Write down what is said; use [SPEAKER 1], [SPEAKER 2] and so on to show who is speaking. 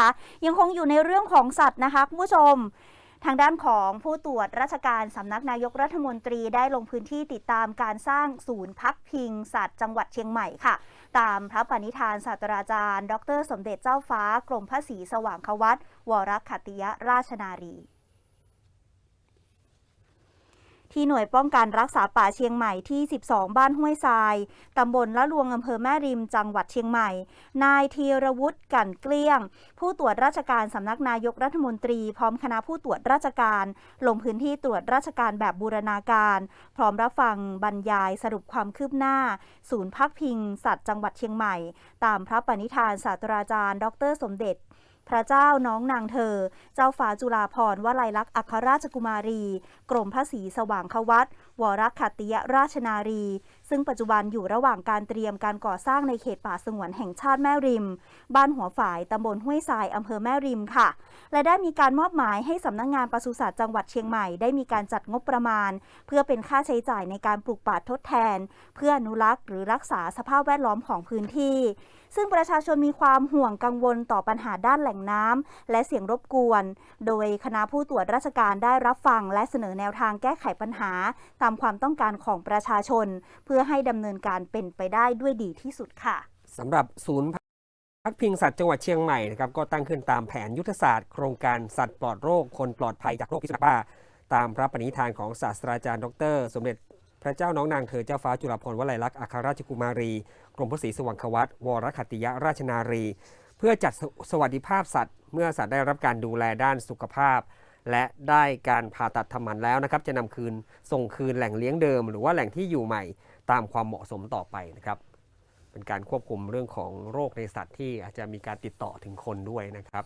[SPEAKER 1] คะยังคงอยู่ในเรื่องของสัตว์นะคะคุณผู้ชม ทางด้านของผู้ตรวจราชการสำนักนายกรัฐมนตรีได้ลงพื้นที่ติดตามการสร้างศูนย์พักพิง สัตว์จังหวัดเชียงใหม่ค่ะ ตามพระปณิธานศาสตราจารย์ ดร สมเด็จเจ้าฟ้ากรมพระศรีสว่างควัตวรคัตติยราชนารี ที่หน่วยป้องกันรักษาป่าเชียงใหม่ที่ 12 บ้านห้วยทราย ตำบลละลวงอำเภอแม่ริม จังหวัดเชียงใหม่ นายธีรวุฒิกันเกลี้ยง ผู้ตรวจราชการสำนักนายกรัฐมนตรี พร้อมคณะผู้ตรวจราชการ ลงพื้นที่ตรวจราชการแบบบูรณาการ พร้อมรับฟังบรรยายสรุปความคืบหน้า ศูนย์พักพิง สัตว์จังหวัดเชียงใหม่ ตามพระปณิธานศาสตราจารย์ ดร สมเด็จ พระเจ้าน้องนางเธอ เจ้าฟ้าจุฬาภรณ์วลัยลักษณ์อัครราชกุมารี กรมพระศรีสว่างควัตวรคัติยราชนารี ซึ่งปัจจุบันอยู่ระหว่างการเตรียมการก่อสร้างในเขตป่าสงวนแห่งชาติแม่ริม บ้านหัวฝ่ายตำบลห้วยทรายอำเภอแม่ริมค่ะ และได้มีการมอบหมายให้สำนักงานปศุสัตว์จังหวัดเชียงใหม่ ได้มีการจัดงบประมาณ เพื่อเป็นค่าใช้จ่ายในการปลูกป่าทดแทน เพื่ออนุรักษ์หรือรักษาสภาพแวดล้อมของพื้นที่ ซึ่งประชาชนมีความห่วงกังวลต่อปัญหาด้านแหล่งน้ำและเสียงรบกวน โดยคณะผู้ตรวจราชการได้รับฟัง และเสนอแนวทางแก้ไขปัญหา ตามความต้องการของประชาชน เพื่อให้ดำเนินการเป็นไปได้ด้วยดีที่สุดค่ะ
[SPEAKER 2] สำหรับศูนย์พักพิงสัตว์จังหวัดเชียงใหม่นะครับก็ตั้งขึ้นตามแผนยุทธศาสตร์โครงการสัตว์ปลอดโรค คนปลอดภัยจากโรคพิษสุนัขบ้า ตามพระปณิธานของศาสตราจารย์ดร สมเด็จพระเจ้าน้องนางเธอเจ้าฟ้าจุฬาภรณ์วลัยลักษณ์อัครราชกุมารี กรมพระศรีสว่างควัตวรคัติยราชนารี พื่อจัดสวัสดิภาพสัตว์ เมื่อสัตว์ได้รับการดูแลด้านสุขภาพ และได้การผ่าตัดทำหมันแล้วนะครับ จะนำคืนส่งคืนแหล่งเลี้ยงเดิม หรือว่าแหล่งที่อยู่ใหม่ตามความเหมาะสมต่อไปนะครับ เป็นการควบคุมเรื่องของโรคในสัตว์ที่อาจจะมีการติดต่อถึงคนด้วยนะครับ